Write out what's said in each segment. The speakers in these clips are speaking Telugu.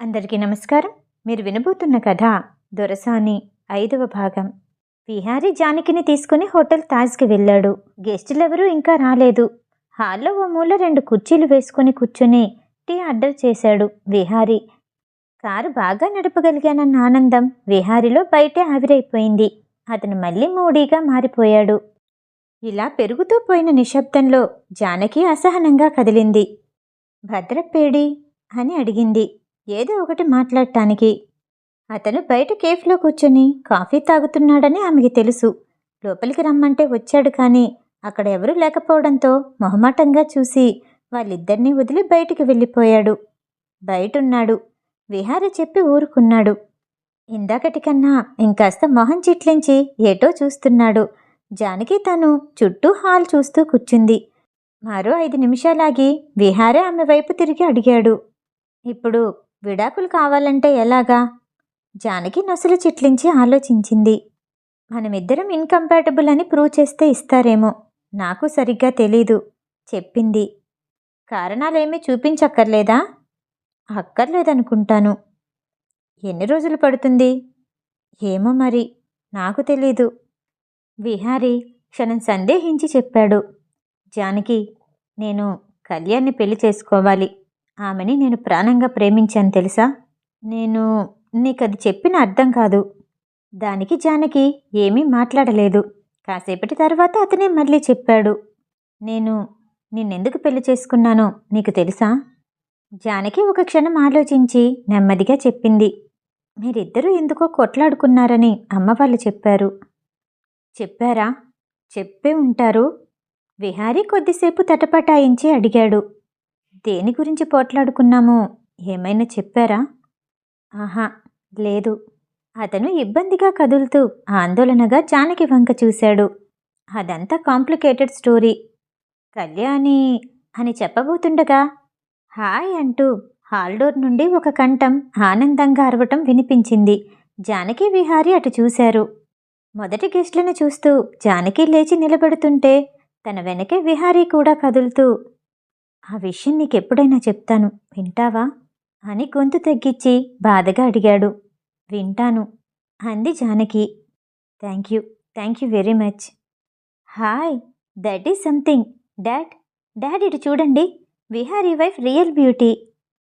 అందరికీ నమస్కారం. మీరు వినబోతున్న కథ దొరసాని ఐదవ భాగం. విహారీ జానకిని తీసుకుని హోటల్ తాజ్కి వెళ్ళాడు. గెస్టులెవరూ ఇంకా రాలేదు. హాల్లో ఓ మూల రెండు కుర్చీలు వేసుకుని కూర్చుని టీ ఆర్డర్ చేశాడు విహారీ. కారు బాగా నడపగలిగానన్న ఆనందం విహారీలో బయటే ఆవిరైపోయింది. అతను మళ్ళీ మూడీగా మారిపోయాడు. ఇలా పెరుగుతూ పోయిన నిశ్శబ్దంలో జానకి అసహనంగా కదిలింది. భద్రపేడి అని అడిగింది. ఏదో ఒకటి మాట్లాడటానికి. అతను బయట కేఫ్లో కూర్చొని కాఫీ తాగుతున్నాడని ఆమెకి తెలుసు. లోపలికి రమ్మంటే వచ్చాడు కానీ అక్కడ ఎవరూ లేకపోవడంతో మొహమాటంగా చూసి వాళ్ళిద్దరినీ వదిలి బయటికి వెళ్ళిపోయాడు. బయటున్నాడు. విహారి చెప్పి ఊరుకున్నాడు. ఇందాకటి కన్నా ఇంకాస్త మొహం చిట్లించి ఏటో చూస్తున్నాడు. జానకి తను చుట్టూ హాల్ చూస్తూ కూర్చుంది. మరో ఐదు నిమిషాలాగి విహారే ఆమె వైపు తిరిగి అడిగాడు. ఇప్పుడు విడాకులు కావాలంటే ఎలాగా? జానకి నొసలు చిట్లించి ఆలోచించింది. మనమిద్దరం ఇన్కంపాటబుల్ అని ప్రూవ్ చేస్తే ఇస్తారేమో. నాకు సరిగ్గా తెలీదు చెప్పింది. కారణాలేమీ చూపించక్కర్లేదా? అక్కర్లేదనుకుంటాను. ఎన్ని రోజులు పడుతుంది? ఏమో మరి నాకు తెలీదు. విహారీ క్షణం సందేహించి చెప్పాడు. జానకి నేను కళ్యాణ్ని పెళ్ళి చేసుకోవాలి. ఆమెని నేను ప్రాణంగా ప్రేమించాను తెలుసా? నేను నీకది చెప్పిన అర్థం కాదు. దానికి జానకి ఏమీ మాట్లాడలేదు. కాసేపటి తర్వాత అతనే మళ్ళీ చెప్పాడు. నేను నిన్నెందుకు పెళ్ళి చేసుకున్నానో నీకు తెలుసా? జానకి ఒక క్షణం ఆలోచించి నెమ్మదిగా చెప్పింది. మీరిద్దరూ ఎందుకో కొట్లాడుకున్నారని అమ్మ వాళ్ళు చెప్పారు. చెప్పారా? చెప్పే ఉంటారు. విహారీ కొద్దిసేపు తటపటాయించి అడిగాడు. దేని గురించి పోట్లాడుకున్నాము? ఏమైనా చెప్పారా? ఆహా లేదు. అతను ఇబ్బందిగా కదులుతూ ఆందోళనగా జానకి వంక చూశాడు. అదంతా కాంప్లికేటెడ్ స్టోరీ. కళ్యాణి అని చెప్పబోతుండగా హాయ్ అంటూ హాల్డోర్ నుండి ఒక కంఠం ఆనందంగా అరవటం వినిపించింది. జానకి విహారి అటు చూశారు. మొదటి గెస్ట్లను చూస్తూ జానకి లేచి నిలబడుతుంటే తన వెనకే విహారీ కూడా కదులుతూ ఆ విషయం నీకెప్పుడైనా చెప్తాను. వింటావా? అని గొంతు తగ్గించి బాధగా అడిగాడు. వింటాను. అంది Janaki. Thank you. Thank you very much. Hi. That is something. Dad. Dad ఇటు చూడండి. Vihari wife real beauty.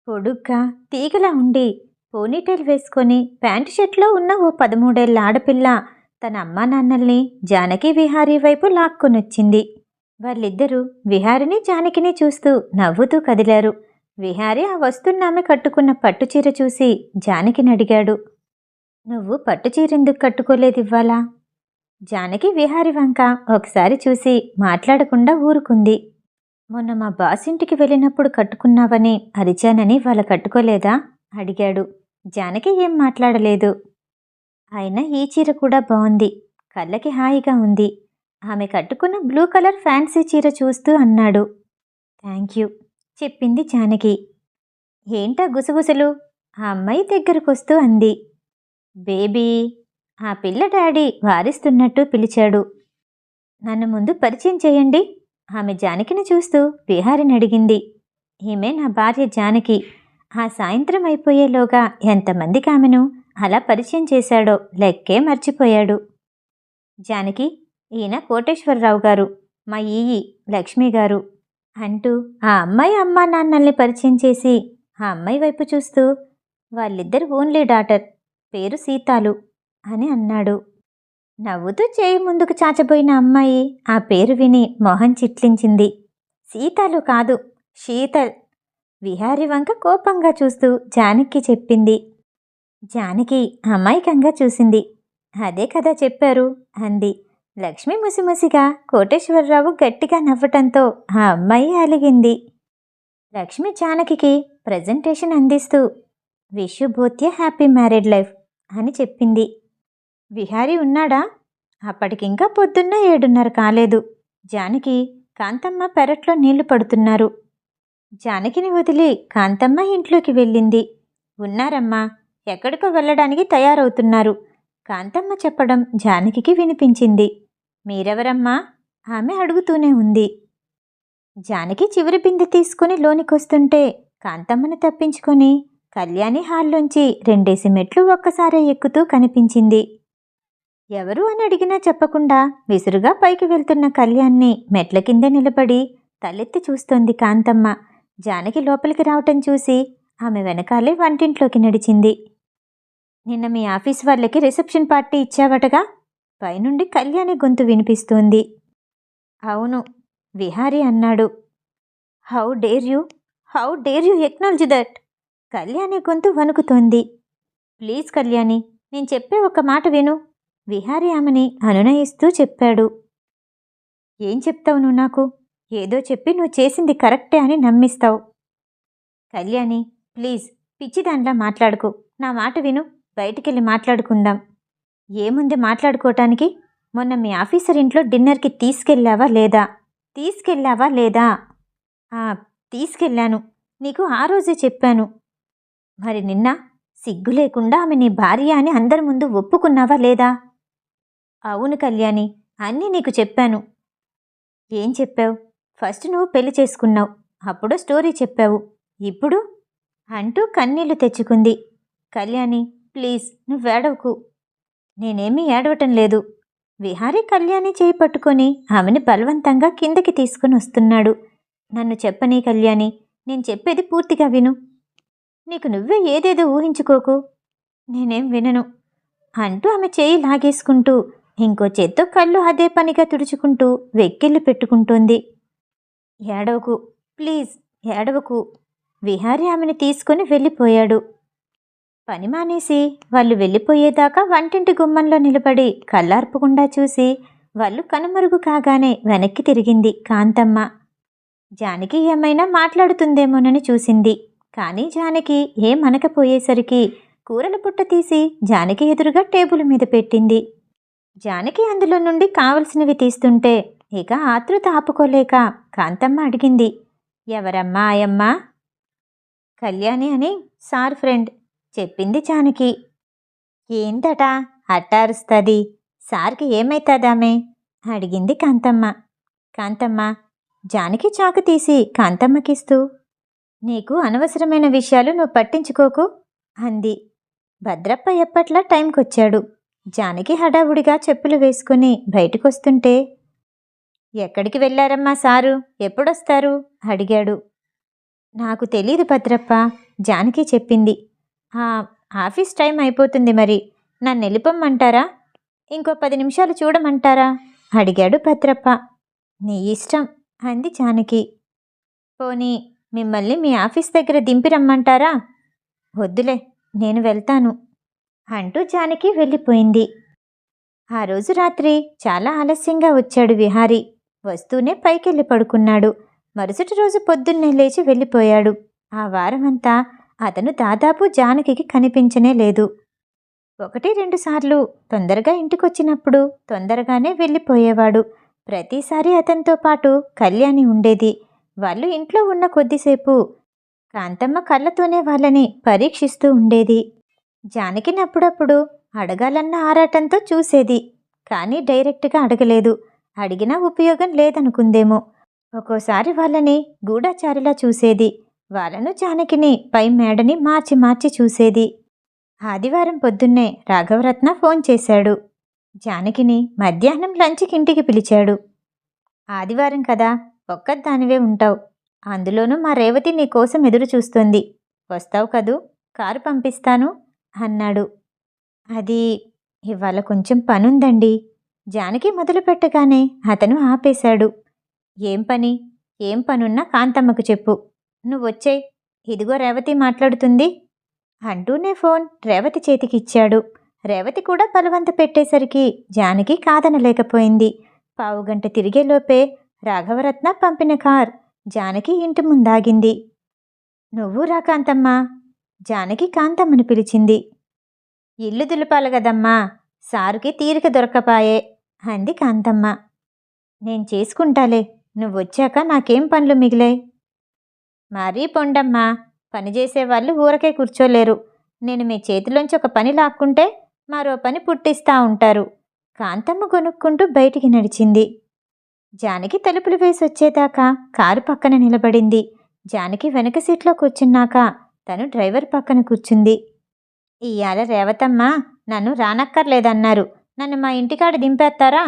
పొడుగ్గా తీగలా ఉండి పోనీటైల్ వేసుకొని ప్యాంటు షర్ట్లో ఉన్న ఓ పదమూడేళ్ళ ఆడపిల్ల తన అమ్మా నాన్నల్ని జానకి విహారీ వైపు లాక్కొనొచ్చింది. వాళ్ళిద్దరూ విహారిని జానకిని చూస్తూ నవ్వుతూ కదిలారు. విహారి ఆ వస్తున్నామె కట్టుకున్న పట్టుచీర చూసి జానకిని అడిగాడు నువ్వు పట్టుచీరెందుకు కట్టుకోలేదు ఇవ్వాలా జానకి విహారి వంక ఒకసారి చూసి మాట్లాడకుండా ఊరుకుంది మొన్న మా బాస్ ఇంటికి వెళ్ళినప్పుడు కట్టుకున్నావని అరిచానని వాళ్ళ కట్టుకోలేదా? అడిగాడు. జానకి ఏం మాట్లాడలేదు. అయినా ఈ చీర కూడా బాగుంది కళ్ళకి హాయిగా ఉంది ఆమె కట్టుకున్న బ్లూ కలర్ ఫ్యాన్సీ చీర చూస్తూ అన్నాడు. థ్యాంక్ యూ చెప్పింది జానకి. ఏంటా గుసగుసలు? ఆ అమ్మాయి దగ్గరకొస్తూ అంది. బేబీ ఆ పిల్ల డాడీ వారిస్తున్నట్టు పిలిచాడు. నన్ను ముందు పరిచయం చేయండి ఆమె జానకిని చూస్తూ బిహారిని అడిగింది. ఈమె నా భార్య జానకి. ఆ సాయంత్రం అయిపోయేలోగా ఎంతమందికి ఆమెను అలా పరిచయం చేశాడో లెక్కే మర్చిపోయాడు. జానకి ఈయన కోటేశ్వరరావు గారు మా ఈయి లక్ష్మి గారు అంటూ ఆ అమ్మాయి అమ్మా నాన్నల్ని పరిచయం చేసి ఆ అమ్మాయి వైపు చూస్తూ వాళ్ళిద్దరు ఓన్లీ డాటర్ పేరు సీతాలు అని అన్నాడు. నవ్వుతూ చేయి ముందుకు చాచబోయిన అమ్మాయి ఆ పేరు విని మొహం చిట్లించింది. సీతాలు కాదు శీతల్ విహారి వంక కోపంగా చూస్తూ జానకి చెప్పింది. జానకి అమాయకంగా చూసింది. అదే కదా చెప్పారు అంది. లక్ష్మి ముసిముసిగా కోటేశ్వరరావు గట్టిగా నవ్వటంతో ఆ అమ్మాయి అలిగింది. లక్ష్మి జానకికి ప్రజెంటేషన్ అందిస్తూ విష్ బోత్య హ్యాపీ మ్యారీడ్ లైఫ్ అని చెప్పింది. విహారీ ఉన్నాడా? అప్పటికింకా పొద్దున్న ఏడున్నర కాలేదు. జానకి కాంతమ్మ పెరట్లో నీళ్ళు పడుతున్నారు. జానకిని వదిలి కాంతమ్మ ఇంట్లోకి వెళ్ళింది. ఉన్నారమ్మా ఎక్కడికో వెళ్ళడానికి తయారవుతున్నారు కాంతమ్మ చెప్పడం జానకికి వినిపించింది. మీరెవరమ్మా? ఆమె అడుగుతూనే ఉంది. జానకి చివరి బిందె తీసుకుని లోనికొస్తుంటే కాంతమ్మను తప్పించుకొని కళ్యాణి హాల్లోంచి రెండేసి మెట్లు ఒక్కసారే ఎక్కుతూ కనిపించింది. ఎవరు అని అడిగినా చెప్పకుండా విసురుగా పైకి వెళ్తున్న కళ్యాణ్ని మెట్ల కింద నిలబడి తలెత్తి చూస్తోంది కాంతమ్మ. జానకి లోపలికి రావటం చూసి ఆమె వెనకాలే వంటింట్లోకి నడిచింది. నిన్న మీ ఆఫీస్ వాళ్ళకి రిసెప్షన్ పార్టీ ఇచ్చావటగా? పైనుండి కళ్యాణి గొంతు వినిపిస్తోంది. అవును విహారీ అన్నాడు. How dare you? How dare you acknowledge that? Kalyani గొంతు వణుకుతోంది. ప్లీజ్ కళ్యాణి నేను చెప్పే ఒక మాట విను. విహారీ ఆమెని అనునయిస్తూ చెప్పాడు. ఏం చెప్తావు నువ్వు నాకు? ఏదో చెప్పి నువ్వు చేసింది కరెక్టే అని నమ్మిస్తావు. కళ్యాణి ప్లీజ్ పిచ్చిదాంట్లా మాట్లాడుకు. నా మాట విను బయటికెళ్ళి మాట్లాడుకుందాం. ఏముంది మాట్లాడుకోవటానికి మొన్న మీ ఆఫీసర్ ఇంట్లో డిన్నర్కి తీసుకెళ్ళావా లేదా? తీసుకెళ్ళావా లేదా? తీసుకెళ్ళాను. నీకు ఆ రోజే చెప్పాను. మరి నిన్న సిగ్గు లేకుండా ఆమె నీ భార్య అని అందరి ముందు ఒప్పుకున్నావా లేదా? అవును కళ్యాణి అన్నీ నీకు చెప్పాను. ఏం చెప్పావు? ఫస్ట్ నువ్వు పెళ్ళి చేసుకున్నావు. అప్పుడు స్టోరీ చెప్పావు. ఇప్పుడు? అంటూ కన్నీళ్ళు తెచ్చుకుంది. కళ్యాణి ప్లీజ్ నువ్వు ఏడవకు నేనేమీ ఏడవటం లేదు. విహారీ కళ్యాణి చేయి పట్టుకొని ఆమెని బలవంతంగా కిందకి తీసుకుని వస్తున్నాడు. నన్ను చెప్పనీ కళ్యాణి నేను చెప్పేది పూర్తిగా విను. నీకు నువ్వే ఏదేదో ఊహించుకోకు. నేనేం వినను. అంటూ ఆమె చేయి లాగేసుకుంటూ ఇంకో చేత్తో కళ్ళు అదే పనిగా తుడుచుకుంటూ వెక్కిళ్ళు పెట్టుకుంటోంది. ఏడవకు ప్లీజ్ ఏడవకు. విహారీ ఆమెను తీసుకొని వెళ్ళిపోయాడు. పని మానేసి వాళ్ళు వెళ్ళిపోయేదాకా వంటింటి గుమ్మంలో నిలబడి కళ్ళార్పకుండా చూసి వాళ్ళు కనుమరుగు కాగానే వెనక్కి తిరిగింది కాంతమ్మ. జానకి ఏమైనా మాట్లాడుతుందేమోనని చూసింది. కానీ జానకి ఏమనకపోయేసరికి కూరల పుట్ట తీసి జానకి ఎదురుగా టేబుల్ మీద పెట్టింది. జానకి అందులో నుండి కావలసినవి తీస్తుంటే ఇక ఆతృత ఆపుకోలేక కాంతమ్మ అడిగింది. ఎవరమ్మా ఆయమ్మా? కళ్యాణి అని సార్ ఫ్రెండ్ చెప్పింది జానకి. ఏంటట అట్టారుస్తుంది. సార్కి ఏమైతుందామే? అడిగింది కాంతమ్మ. కాంతమ్మ జానకి చాకు తీసి కాంతమ్మకిస్తూ నీకు అనవసరమైన విషయాలు నువ్వు పట్టించుకోకు అంది. భద్రప్ప ఎప్పట్లా టైంకొచ్చాడు. జానకి హడావుడిగా చెప్పులు వేసుకుని బయటకొస్తుంటే ఎక్కడికి వెళ్ళారమ్మా సారు? ఎప్పుడొస్తారు? అడిగాడు. నాకు తెలీదు భద్రప్ప జానకి చెప్పింది. ఆఫీస్ టైం అయిపోతుంది మరి. నన్ను వెళ్ళిపోమ్మంటారా? ఇంకో పది నిమిషాలు చూడమంటారా? అడిగాడు భద్రప్ప. నీ ఇష్టం అంది జానకి. పోనీ మిమ్మల్ని మీ ఆఫీస్ దగ్గర దింపి రమ్మంటారా? వద్దులే నేను వెళ్తాను అంటూ జానకి వెళ్ళిపోయింది. ఆ రోజు రాత్రి చాలా ఆలస్యంగా వచ్చాడు విహారీ. వస్తూనే పైకెళ్ళి పడుకున్నాడు. మరుసటి రోజు పొద్దున్నే లేచి వెళ్ళిపోయాడు. ఆ వారమంతా అతను దాదాపు జానకికి కనిపించనే లేదు. ఒకటి రెండు సార్లు తొందరగా ఇంటికొచ్చినప్పుడు తొందరగానే వెళ్ళిపోయేవాడు. ప్రతిసారి అతనితో పాటు కళ్యాణి ఉండేది. వాళ్ళు ఇంట్లో ఉన్న కొద్దిసేపు కాంతమ్మ కళ్ళతోనే వాళ్ళని పరీక్షిస్తూ ఉండేది. జానకినప్పుడప్పుడు అడగాలన్న ఆరాటంతో చూసేది. కానీ డైరెక్ట్గా అడగలేదు. అడిగినా ఉపయోగం లేదనుకుందేమో. ఒక్కోసారి వాళ్ళని గూఢాచారిలా చూసేది. వాళ్ళను జానకిని పై మేడని మార్చి మార్చి చూసేది. ఆదివారం పొద్దున్నే రాఘవరత్న ఫోన్ చేశాడు. జానకిని మధ్యాహ్నం లంచ్కి ఇంటికి పిలిచాడు. ఆదివారం కదా ఒక్కదానివే ఉంటావు. అందులోనూ మా రేవతి నీ కోసం ఎదురు చూస్తుంది. వస్తావు కదూ కారు పంపిస్తాను అన్నాడు. అది ఇవాళ కొంచెం పనుందండి. జానకి మొదలుపెట్టగానే అతను ఆపేశాడు. ఏం పని? ఏం పనున్నా కాంతమ్మకు చెప్పు. నువ్వొచ్చేయ్. ఇదిగో రేవతి మాట్లాడుతుంది. అంటూనే ఫోన్ రేవతి చేతికిచ్చాడు. రేవతి కూడా బలవంత పెట్టేసరికి జానకి కాదనలేకపోయింది. పావుగంట తిరిగేలోపే రాఘవరత్న పంపిన కార్ జానకి ఇంటి ముందాగింది. నువ్వు రా కాంతమ్మా. జానకి కాంతమ్మని పిలిచింది. ఇల్లు దులపాలి కదమ్మా. సారుకి తీరిక దొరకపాయే. అంది కాంతమ్మ. నేను చేసుకుంటాలే. నువ్వొచ్చాక నాకేం పనులు మిగిలాయి? మరీ పొండమ్మా. పనిచేసేవాళ్ళు ఊరకే కూర్చోలేరు. నేను మీ చేతిలోంచి ఒక పని లాక్కుంటే మరో పని పుట్టిస్తా ఉంటారు. కాంతమ్మ కొనుక్కుంటూ బయటికి నడిచింది. జానకి తలుపులు వేసి వచ్చేదాకా కారు పక్కన నిలబడింది. జానకి వెనక సీట్లో కూర్చున్నాక తను డ్రైవర్ పక్కన కూర్చుంది. ఇయ్యాల రేవతమ్మ నన్ను రానక్కర్లేదన్నారు. నన్ను మా ఇంటికాడ దింపేస్తారా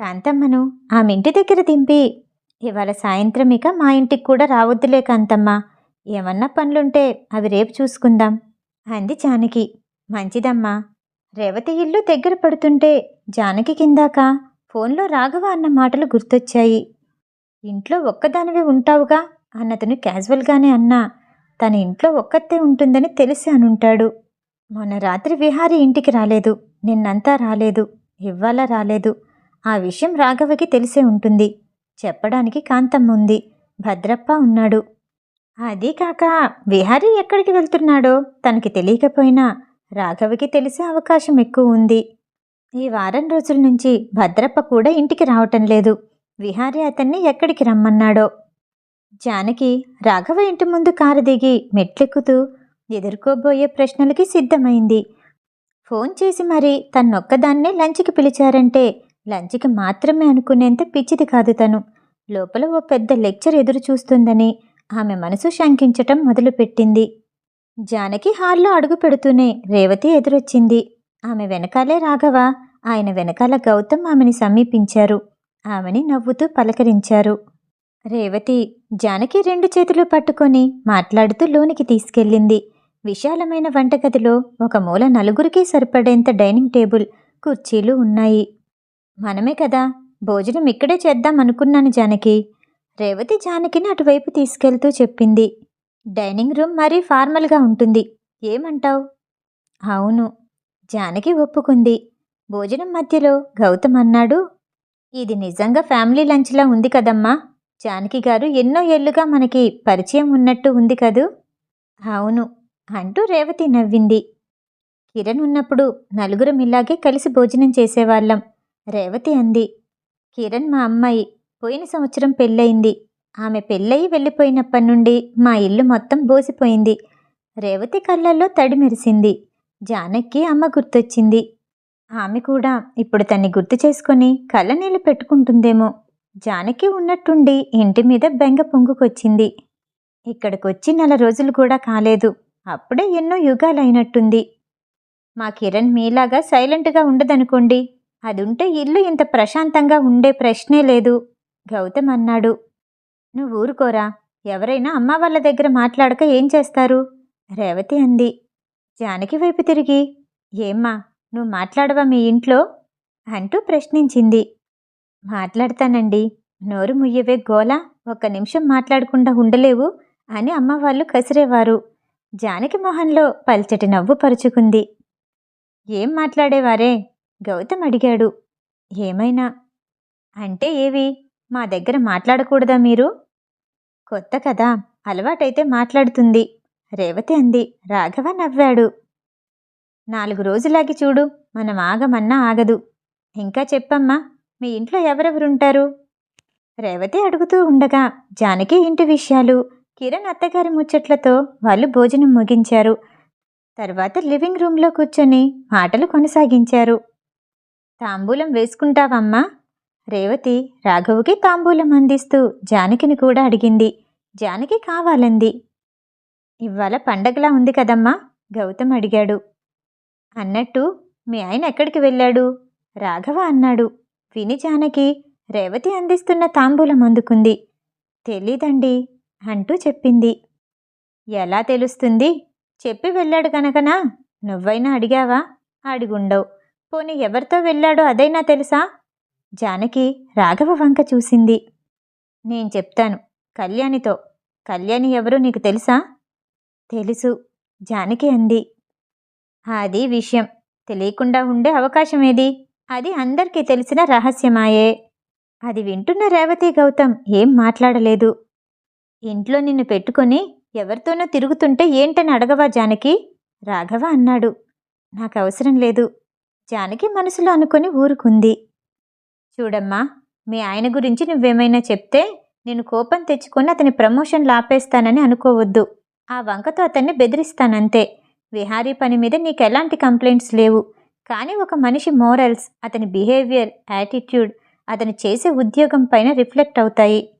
కాంతమ్మను ఆమె ఇంటి దగ్గర దింపి ఇవాళ సాయంత్రం ఇక మా ఇంటికి కూడా రావద్దులే కాంతమ్మా. ఏమన్నా పనులుంటే అవి రేపు చూసుకుందాం అంది జానకి. మంచిదమ్మా. రేవతి ఇల్లు దగ్గర పడుతుంటే జానకి కిందాక ఫోన్లో రాఘవ అన్న మాటలు గుర్తొచ్చాయి. ఇంట్లో ఒక్కదానివే ఉంటావుగా? అన్నతను క్యాజువల్గానే అన్నా. తన ఇంట్లో ఒక్కతే ఉంటుందని తెలిసి అనుంటాడు. మొన్న రాత్రి విహారి ఇంటికి రాలేదు. నిన్నంతా రాలేదు. ఇవ్వాల రాలేదు. ఆ విషయం రాఘవకి తెలిసే ఉంటుంది. చెప్పడానికి కాంతమ్మ ఉంది భద్రప్ప ఉన్నాడు. అదీ కాక విహారీ ఎక్కడికి వెళ్తున్నాడో తనకి తెలియకపోయినా రాఘవికి తెలిసే అవకాశం ఎక్కువ ఉంది. ఈ వారం రోజుల నుంచి భద్రప్ప కూడా ఇంటికి రావటం లేదు. విహారీ అతన్ని ఎక్కడికి రమ్మన్నాడో? జానకి రాఘవ ఇంటి ముందు కారు దిగి మెట్లెక్కుతూ ఎదుర్కోబోయే ప్రశ్నలకి సిద్ధమైంది. ఫోన్ చేసి మరి తన్నొక్కదాన్నే లంచ్కి పిలిచారంటే లంచ్కి మాత్రమే అనుకునేంత పిచ్చిది కాదు తను. లోపల ఓ పెద్ద లెక్చర్ ఎదురు చూస్తుందని ఆమె మనసు శంకించటం మొదలుపెట్టింది. జానకి హాల్లో అడుగు పెడుతూనే రేవతి ఎదురొచ్చింది. ఆమె వెనకాలే రాఘవ ఆయన వెనకాల గౌతమ్ ఆమెని సమీపించారు. ఆమెని నవ్వుతూ పలకరించారు. రేవతి జానకి రెండు చేతులు పట్టుకొని మాట్లాడుతూ లోనికి తీసుకెళ్ళింది. విశాలమైన వంటగదిలో ఒక మూల నలుగురికి సరిపడేంత డైనింగ్ టేబుల్ కుర్చీలు ఉన్నాయి. మనమే కదా. భోజనం ఇక్కడే చేద్దాం అనుకున్నాను జానకి. రేవతి జానకిని అటువైపు తీసుకెళ్తూ చెప్పింది. డైనింగ్ రూమ్ మరీ ఫార్మల్గా ఉంటుంది. ఏమంటావు? అవును జానకి ఒప్పుకుంది. భోజనం మధ్యలో గౌతమ్ అన్నాడు ఇది నిజంగా ఫ్యామిలీ లంచ్లా ఉంది కదమ్మా. జానకి గారు ఎన్నో ఏళ్ళుగా మనకి పరిచయం ఉన్నట్టు ఉంది కదూ? అవును అంటూ రేవతి నవ్వింది. కిరణ్ ఉన్నప్పుడు నలుగురం ఇలాగే కలిసి భోజనం చేసేవాళ్ళం. రేవతి అంది. కిరణ్ మా అమ్మాయి పోయిన సంవత్సరం పెళ్ళయింది. ఆమె పెళ్ళయి వెళ్ళిపోయినప్పటి నుండి మా ఇల్లు మొత్తం బోసిపోయింది. రేవతి కళ్ళల్లో తడి మెరిసింది. జానక్కి అమ్మ గుర్తొచ్చింది. ఆమె కూడా ఇప్పుడు తన్ని గుర్తు చేసుకొని కళ్ళనీళ్ళు పెట్టుకుంటుందేమో. జానకి ఉన్నట్టుండి ఇంటి మీద బెంగ పొంగుకొచ్చింది. ఇక్కడికొచ్చి నెల రోజులు కూడా కాలేదు. అప్పుడే ఎన్నో యుగాలైనట్టుంది. మా కిరణ్ మీలాగా సైలెంట్గా ఉండదనుకోండి అదుంటే ఇల్లు ఇంత ప్రశాంతంగా ఉండే ప్రశ్నే లేదు. గౌతమ్ అన్నాడు. నువ్వు ఊరుకోరా. ఎవరైనా అమ్మ వాళ్ళ దగ్గర మాట్లాడక ఏం చేస్తారు? రేవతి అంది. జానకి వైపు తిరిగి ఏమ్మా నువ్వు మాట్లాడవా మీ ఇంట్లో? అంటూ ప్రశ్నించింది. మాట్లాడతానండి. నోరు ముయ్యవే గోలా ఒక్క నిమిషం మాట్లాడకుండా ఉండలేవు అని అమ్మ వాళ్ళు కసిరేవారు. జానకి మొహంలో పల్చటి నవ్వు పరుచుకుంది. ఏం మాట్లాడేవారే? గౌతమ్ అడిగాడు. ఏమైనా? అంటే ఏవి? మా దగ్గర మాట్లాడకూడదా మీరు? కొత్త కదా అలవాటైతే మాట్లాడుతుంది రేవతి అంది. రాఘవ నవ్వాడు. నాలుగు రోజులాగి చూడు మనం ఆగమన్నా ఆగదు. ఇంకా చెప్పమ్మా మీ ఇంట్లో ఎవరెవరుంటారు? రేవతి అడుగుతూ ఉండగా జానకి ఇంటి విషయాలు కిరణ్ అత్తగారి ముచ్చట్లతో వాళ్ళు భోజనం ముగించారు. తర్వాత లివింగ్ రూమ్లో కూర్చొని మాటలు కొనసాగించారు. తాంబూలం వేసుకుంటావమ్మా? రేవతి రాఘవుకి తాంబూలం అందిస్తూ జానకిని కూడా అడిగింది. జానకి కావాలంది. ఇవాళ పండగలా ఉంది కదమ్మా? గౌతమ్ అడిగాడు. అన్నట్టు మీ ఆయన ఎక్కడికి వెళ్ళాడు? రాఘవ అన్నాడు. విని జానకి రేవతి అందిస్తున్న తాంబూలం అందుకుంది. తెలీదండి అంటూ చెప్పింది. ఎలా తెలుస్తుంది? చెప్పి వెళ్ళాడు కనుకనా నువ్వైనా అడిగావా? అడిగుండవు. పోనీ ఎవరితో వెళ్ళాడో అదైనా తెలుసా? జానకి రాఘవ వంక చూసింది. నేను చెప్తాను కళ్యాణితో. కళ్యాణి ఎవరు నీకు తెలుసా? తెలుసు జానకి అంది. అది విషయం. తెలియకుండా ఉండే అవకాశం ఏది? అది అందరికీ తెలిసిన రహస్యమాయే. అది వింటున్న రేవతి గౌతమ్ ఏం మాట్లాడలేదు. ఇంట్లో నిన్ను పెట్టుకొని ఎవరితోనో తిరుగుతుంటే ఏంటని అడగవా జానకి? రాఘవ అన్నాడు. నాకు అవసరం లేదు. జానకి మనసులో అనుకొని ఊరుకుంది. చూడమ్మా మీ ఆయన గురించి నువ్వేమైనా చెప్తే నేను కోపం తెచ్చుకొని అతని ప్రమోషన్ లాపేస్తానని అనుకోవద్దు. ఆ వంకతో అతన్ని బెదిరిస్తానంతే. విహారీ పని మీద నీకు ఎలాంటి కంప్లైంట్స్ లేవు. కానీ ఒక మనిషి మోరల్స్ అతని బిహేవియర్ యాటిట్యూడ్ అతను చేసే ఉద్యోగం పైన రిఫ్లెక్ట్ అవుతాయి.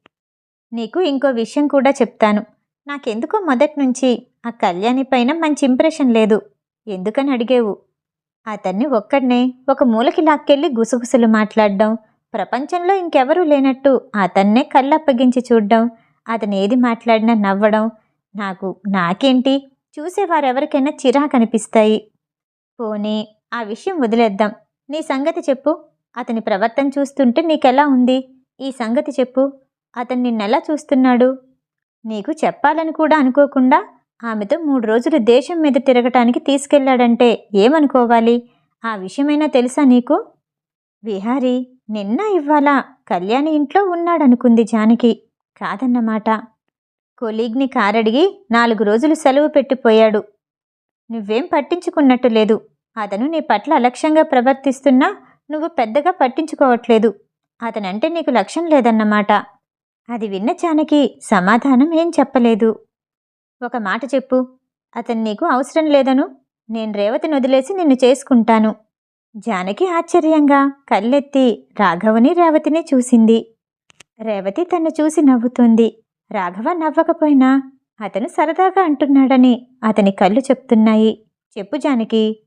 నీకు ఇంకో విషయం కూడా చెప్తాను. నాకెందుకో మొదటి నుంచి ఆ కళ్యాణి పైన మంచి ఇంప్రెషన్ లేదు. ఎందుకని అడిగేవు? అతన్ని ఒక్కడనే ఒక మూలకి లాక్కెళ్ళి గుసగుసలు మాట్లాడడం. ప్రపంచంలో ఇంకెవరూ లేనట్టు అతన్నే కళ్ళప్పగించి చూడ్డం. అతను ఏది మాట్లాడినా నవ్వడం. నాకు నాకేంటి? చూసేవారెవరికైనా చిరాకనిపిస్తాయి. పోనీ ఆ విషయం వదిలేద్దాం. నీ సంగతి చెప్పు. అతని ప్రవర్తన చూస్తుంటే నీకెలా ఉంది? ఈ సంగతి చెప్పు. అతను నిన్నెలా చూస్తున్నాడు? నీకు చెప్పాలని కూడా అనుకోకుండా ఆమెతో మూడు రోజులు దేశం మీద తిరగటానికి తీసుకెళ్ళాడంటే ఏమనుకోవాలి? ఆ విషయమైనా తెలుసా నీకు? విహారీ నిన్న ఇవ్వాలా? కళ్యాణి ఇంట్లో ఉన్నాడనుకుంది జానకి. కాదన్నమాట. కొలీగ్ని కారడిగి నాలుగు రోజులు సెలవు పెట్టిపోయాడు. నువ్వేం పట్టించుకున్నట్టు లేదు. అతను నీ పట్ల అలక్ష్యంగా ప్రవర్తిస్తున్నా నువ్వు పెద్దగా పట్టించుకోవట్లేదు. అతనంటే నీకు లక్ష్యం లేదన్నమాట. అది విన్న జానకి సమాధానం ఏం చెప్పలేదు. ఒక మాట చెప్పు. అతను నీకు అవసరం లేదను. నేను రేవతిని వదిలేసి నిన్ను చేసుకుంటాను. జానకి ఆశ్చర్యంగా కళ్ళెత్తి రాఘవని రేవతిని చూసింది. రేవతి తన్ను చూసి నవ్వుతుంది. రాఘవ నవ్వకపోయినా అతను సరదాగా అంటున్నాడని అతని కళ్ళు చెప్తున్నాయి. చెప్పు జానకి.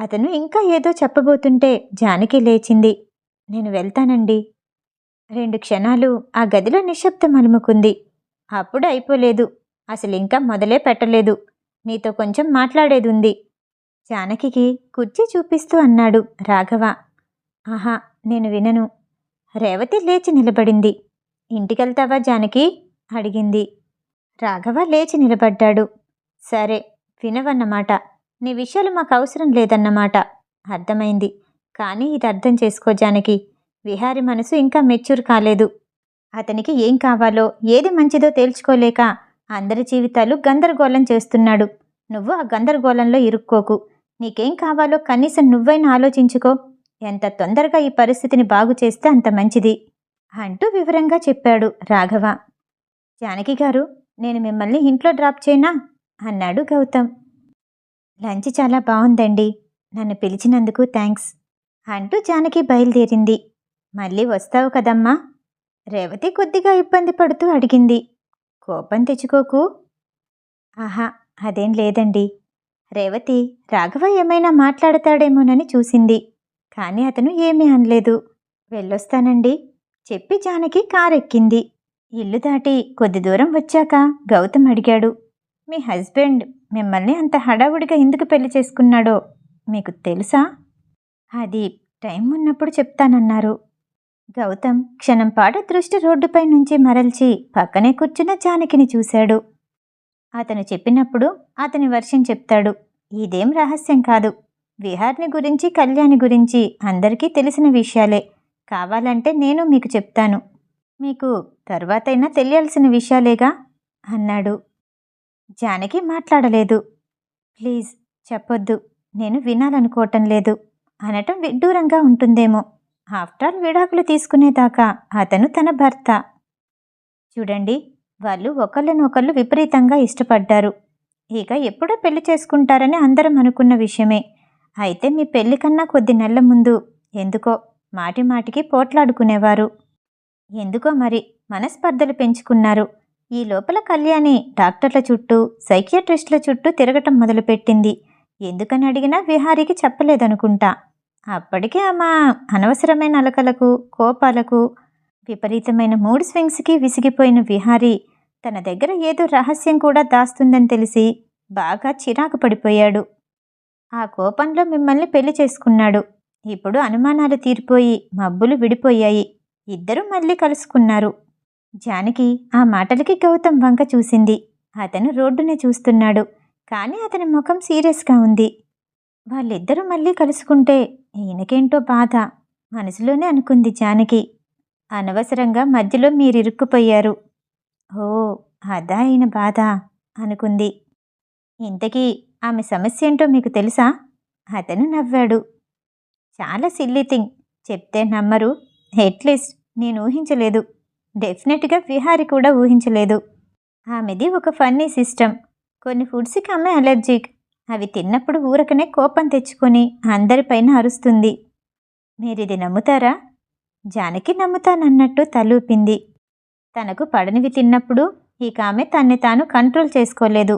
అతను ఇంకా ఏదో చెప్పబోతుంటే జానకి లేచింది. నేను వెళ్తానండి. రెండు క్షణాలు ఆ గదిలో నిశ్శబ్దం అలుముకుంది. అప్పుడు అయిపోలేదు. అసలు ఇంకా మొదలే పెట్టలేదు. నీతో కొంచెం మాట్లాడేది ఉంది జానకికి కుర్చీ చూపిస్తూ అన్నాడు రాఘవ. ఆహా నేను వినను. రేవతి లేచి నిలబడింది. ఇంటికెళ్తావా జానకి? అడిగింది. రాఘవ లేచి నిలబడ్డాడు. సరే వినవన్నమాట. నీ విషయాలు మాకు అవసరం లేదన్నమాట. అర్థమైంది. కానీ ఇది అర్థం చేసుకో జానకి. విహారి మనసు ఇంకా మెచ్యూర్ కాలేదు. అతనికి ఏం కావాలో ఏది మంచిదో తేల్చుకోలేక అందరి జీవితాలు గందరగోళం చేస్తున్నాడు. నువ్వు ఆ గందరగోళంలో ఇరుక్కోకు. నీకేం కావాలో కనీసం నువ్వైనా ఆలోచించుకో. ఎంత తొందరగా ఈ పరిస్థితిని బాగు చేస్తే అంత మంచిది అంటూ వివరంగా చెప్పాడు రాఘవ. జానకి గారు నేను మిమ్మల్ని ఇంట్లో డ్రాప్ చేయనా? అన్నాడు గౌతమ్. లంచ్ చాలా బాగుందండి. నన్ను పిలిచినందుకు థ్యాంక్స్ అంటూ జానకి బయలుదేరింది. మళ్ళీ వస్తావు కదమ్మా? రేవతి కొద్దిగా ఇబ్బంది పడుతూ అడిగింది. కోపం తెచ్చుకోకు. ఆహా అదేం లేదండి. రేవతి రాఘవ ఏమైనా మాట్లాడతాడేమోనని చూసింది. కానీ అతను ఏమీ అనలేదు. వెళ్ళొస్తానండి. చెప్పి జానకి కారెక్కింది. ఇల్లు దాటి కొద్ది దూరం వచ్చాక గౌతమ్ అడిగాడు. మీ హస్బెండ్ మిమ్మల్ని అంత హడావుడిగా ఎందుకు పెళ్ళి చేసుకున్నాడో మీకు తెలుసా? అది టైం ఉన్నప్పుడు చెప్తానన్నారు. గౌతమ్ క్షణంపాటు దృష్టి రోడ్డుపై నుంచి మరల్చి పక్కనే కూర్చున్న జానకిని చూశాడు. అతను చెప్పినప్పుడు అతని వర్షం చెప్తాడు. ఇదేం రహస్యం కాదు. విహార్ని గురించి కళ్యాణి గురించి అందరికీ తెలిసిన విషయాలే. కావాలంటే నేను మీకు చెప్తాను. మీకు తర్వాతైనా తెలియాల్సిన విషయాలేగా? అన్నాడు. జానకి మాట్లాడలేదు. ప్లీజ్ చెప్పొద్దు. నేను వినాలనుకోవటం లేదు. అనటం విడ్డూరంగా ఉంటుందేమో. ఆఫ్టర్ విడాకులు తీసుకునేదాకా అతను తన భర్త. చూడండి వాళ్ళు ఒకళ్ళనొకళ్ళు విపరీతంగా ఇష్టపడ్డారు. ఇక ఎప్పుడో పెళ్ళి చేసుకుంటారని అందరం అనుకున్న విషయమే. అయితే మీ పెళ్ళి కన్నా కొద్ది నెలల ముందు ఎందుకో మాటి మాటికి పోట్లాడుకునేవారు. ఎందుకో మరి మనస్పర్ధలు పెంచుకున్నారు. ఈ లోపల కళ్యాణి డాక్టర్ల చుట్టూ సైకియాట్రిస్టుల చుట్టూ తిరగటం మొదలుపెట్టింది. ఎందుకని అడిగినా విహారీకి చెప్పలేదనుకుంటా. అప్పటికే ఆమె అనవసరమైన అలకలకు కోపాలకు విపరీతమైన మూడ్ స్వింగ్స్కి విసిగిపోయిన విహారీ తన దగ్గర ఏదో రహస్యం కూడా దాస్తుందని తెలిసి బాగా చిరాకు పడిపోయాడు. ఆ కోపంలో మిమ్మల్ని పెళ్ళి చేసుకున్నాడు. ఇప్పుడు అనుమానాలు తీరిపోయి మబ్బులు విడిపోయాయి. ఇద్దరూ మళ్ళీ కలుసుకున్నారు. జానకి ఆ మాటలకి గౌతమ్ వంక చూసింది. అతను రోడ్డునే చూస్తున్నాడు. కానీ అతని ముఖం సీరియస్గా ఉంది. వాళ్ళిద్దరూ మళ్ళీ కలుసుకుంటే ఈయనకేంటో బాధ మనసులోనే అనుకుంది జానకి. అనవసరంగా మధ్యలో మీరిరుక్కుపోయారు. ఓ అదా అయిన బాధ అనుకుంది. ఇంతకీ ఆమె సమస్య ఏంటో మీకు తెలుసా? అతను నవ్వాడు. చాలా సిల్లీ థింగ్ చెప్తే నమ్మరు. అట్లీస్ట్ నేను ఊహించలేదు. డెఫినెట్గా విహారి కూడా ఊహించలేదు. ఆమెది ఒక ఫన్నీ సిస్టమ్ కొన్ని ఫుడ్స్కి ఆమె అలర్జిక్ అవి తిన్నప్పుడు ఊరకనే కోపం తెచ్చుకొని అందరిపైన అరుస్తుంది. మీరిది నమ్ముతారా? జానకి నమ్ముతానన్నట్టు తలూపింది. తనకు పడనివి తిన్నప్పుడు ఇక ఆమె తన్ని తాను కంట్రోల్ చేసుకోలేదు.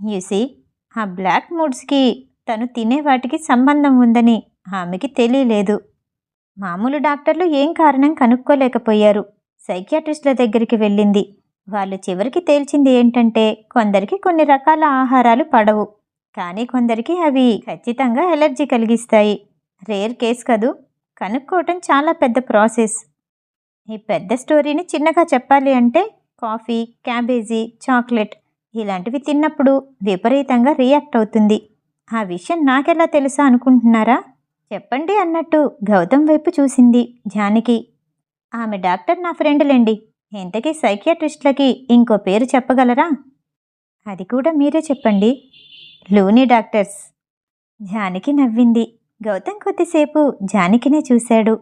యూసి ఆ బ్లాక్ మూడ్స్కి తను తినే వాటికి సంబంధం ఉందని ఆమెకి తెలియలేదు. మామూలు డాక్టర్లు ఏం కారణం కనుక్కోలేకపోయారు. సైకియాట్రిస్టుల దగ్గరికి వెళ్ళింది. వాళ్ళు చివరికి తేల్చింది ఏంటంటే కొందరికి కొన్ని రకాల ఆహారాలు పడవు. కానీ కొందరికి అవి ఖచ్చితంగా ఎలర్జీ కలిగిస్తాయి. రేర్ కేస్ కదూ? కనుక్కోవటం చాలా పెద్ద ప్రాసెస్. ఈ పెద్ద స్టోరీని చిన్నగా చెప్పాలి అంటే కాఫీ క్యాబేజీ చాక్లెట్ ఇలాంటివి తిన్నప్పుడు విపరీతంగా రియాక్ట్ అవుతుంది. ఆ విషయం నాకెలా తెలుసా అనుకుంటున్నారా? చెప్పండి అన్నట్టు గౌతమ్ వైపు చూసింది జానకి. ఆమె డాక్టర్ నా ఫ్రెండ్లేండి. ఇంతకీ సైకియాట్రిస్ట్లకి ఇంకో పేరు చెప్పగలరా? అది కూడా మీరే చెప్పండి. Looney doctors. జానకి నవ్వింది. గౌతమ్ కొద్దిసేపు జానకినే చూశాడు.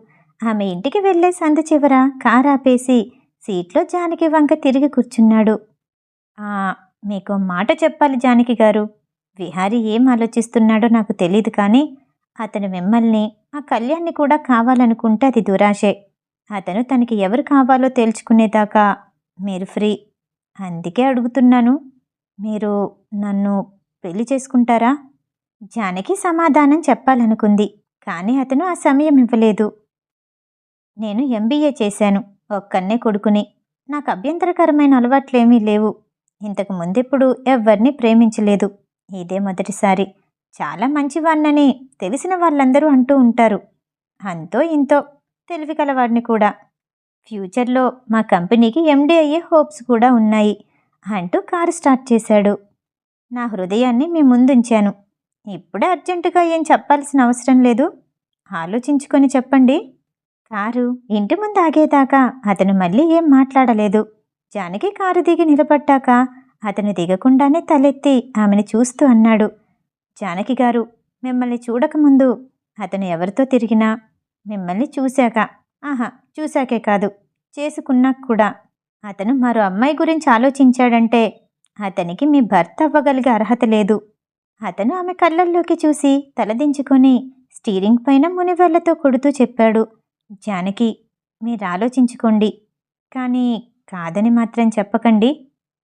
ఆమె ఇంటికి వెళ్ళే సందు చివర కారు ఆపేసి సీట్లో జానకి వంక తిరిగి కూర్చున్నాడు. "ఆ, మీకు మాట చెప్పాలి జానకి గారు. విహారి ఏం ఆలోచిస్తున్నాడో నాకు తెలియదు కానీ అతను మిమ్మల్ని ఆ కళ్యాణ్ని కూడా కావాలనుకుంటే అది దురాశే. అతను తనకి ఎవరు కావాలో తేల్చుకునేదాకా మీరు ఫ్రీ. అందుకే అడుగుతున్నాను. మీరు నన్ను పెళ్ళి చేసుకుంటారా? జానకి సమాధానం చెప్పాలనుకుంది కానీ అతను ఆ సమయం ఇవ్వలేదు. నేను ఎంబీఏ చేశాను ఒక్కన్నే కొడుకుని. నాకు అభ్యంతరకరమైన అలవాట్లేమీ లేవు. ఇంతకు ముందెప్పుడు ఎవ్వరిని ప్రేమించలేదు. ఇదే మొదటిసారి. చాలా మంచివాణ్ణని తెలిసిన వాళ్ళందరూ అంటూ ఉంటారు. అంతో ఇంతో తెలివి కలవాడిని కూడా. ఫ్యూచర్లో మా కంపెనీకి ఎండీ అయ్యే హోప్స్ కూడా ఉన్నాయి అంటూ కారు స్టార్ట్ చేశాడు. నా హృదయాన్ని మీ ముందుంచాను. ఇప్పుడే అర్జెంటుగా ఏం చెప్పాల్సిన అవసరం లేదు. ఆలోచించుకొని చెప్పండి. కారు ఇంటి ముందు ఆగేదాకా అతను మళ్ళీ ఏం మాట్లాడలేదు. జానకి కారు దిగి నిలబడ్డాక అతను దిగకుండానే తలెత్తి ఆమెను చూస్తూ అన్నాడు. జానకి గారు మిమ్మల్ని చూడకముందు అతను ఎవరితో తిరిగినా మిమ్మల్ని చూశాక ఆహా చూశాకే కాదు చేసుకున్నా కూడా. అతను మరో అమ్మాయి గురించి ఆలోచించాడంటే అతనికి మీ భర్త అవ్వగలిగే అర్హత లేదు. అతను ఆమె కళ్ళల్లోకి చూసి తలదించుకొని స్టీరింగ్ పైన మునివేళ్ళతో కొడుతూ చెప్పాడు జానకి మీరు ఆలోచించుకోండి. కానీ కాదని మాత్రం చెప్పకండి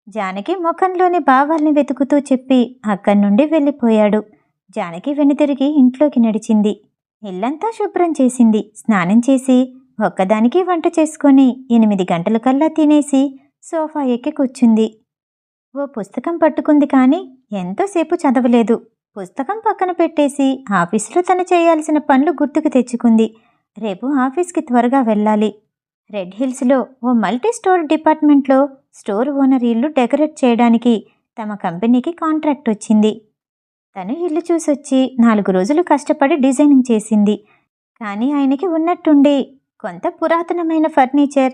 జానకి ముఖంలోని భావాల్ని వెతుకుతూ చెప్పి అక్కడి నుండి వెళ్ళిపోయాడు. జానకి వెనుతిరిగి ఇంట్లోకి నడిచింది. ఇల్లంతా శుభ్రం చేసింది. స్నానం చేసి ఒక్కదానికి వంట చేసుకొని ఎనిమిది గంటలకల్లా తినేసి సోఫా ఎక్కి కూర్చుంది. ఓ పుస్తకం పట్టుకుంది కానీ ఎంతోసేపు చదవలేదు. పుస్తకం పక్కన పెట్టేసి ఆఫీసులో తను చేయాల్సిన పనులు గుర్తుకు తెచ్చుకుంది. రేపు ఆఫీస్కి త్వరగా వెళ్ళాలి. రెడ్ హిల్స్లో ఓ మల్టీ స్టోర్ డిపార్ట్మెంట్లో స్టోర్ ఓనర్ ఇల్లు డెకరేట్ చేయడానికి తమ కంపెనీకి కాంట్రాక్ట్ వచ్చింది. తను ఇల్లు చూసొచ్చి నాలుగు రోజులు కష్టపడి డిజైనింగ్ చేసింది. కానీ ఆయనకి ఉన్నట్టుండి కొంత పురాతనమైన ఫర్నిచర్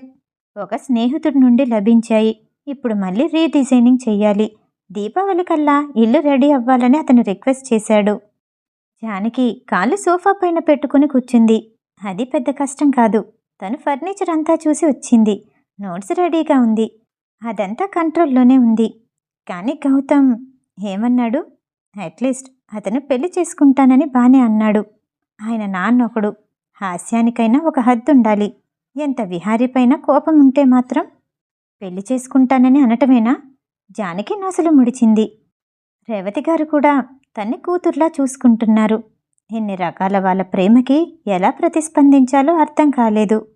ఒక స్నేహితుడి నుండి లభించాయి. ఇప్పుడు మళ్ళీ రీడిజైనింగ్ చెయ్యాలి. దీపావళి కల్లా ఇల్లు రెడీ అవ్వాలని అతను రిక్వెస్ట్ చేశాడు. జానకి కాళ్ళు సోఫా పైన పెట్టుకుని కూర్చుంది. అది పెద్ద కష్టం కాదు. తను ఫర్నిచర్ అంతా చూసి వచ్చింది. నోట్స్ రెడీగా ఉంది. అదంతా కంట్రోల్లోనే ఉంది. కానీ గౌతమ్ ఏమన్నాడు? అట్లీస్ట్ అతను పెళ్ళి చేసుకుంటానని బానే అన్నాడు. ఆయన నాన్న ఒకడు హాస్యానికైనా ఒక హద్దు ఉండాలి ఎంత విహారీపైన కోపం ఉంటే మాత్రం పెళ్ళి చేసుకుంటానని అనటమేనా? జానకి నాసులు ముడిచింది. రేవతి గారు కూడా తన్ని కూతుర్లా చూసుకుంటున్నారు. ఎన్ని రకాల వాళ్ళ ప్రేమకి ఎలా ప్రతిస్పందించాలో అర్థం కాలేదు.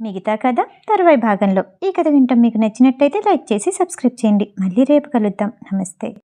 మిగతా కథ తర్వాయి భాగంలో. ఈ కథ వింటాం మీకు నచ్చినట్టయితే లైక్ చేసి సబ్స్క్రైబ్ చేయండి. మళ్ళీ రేపు కలుద్దాం. నమస్తే.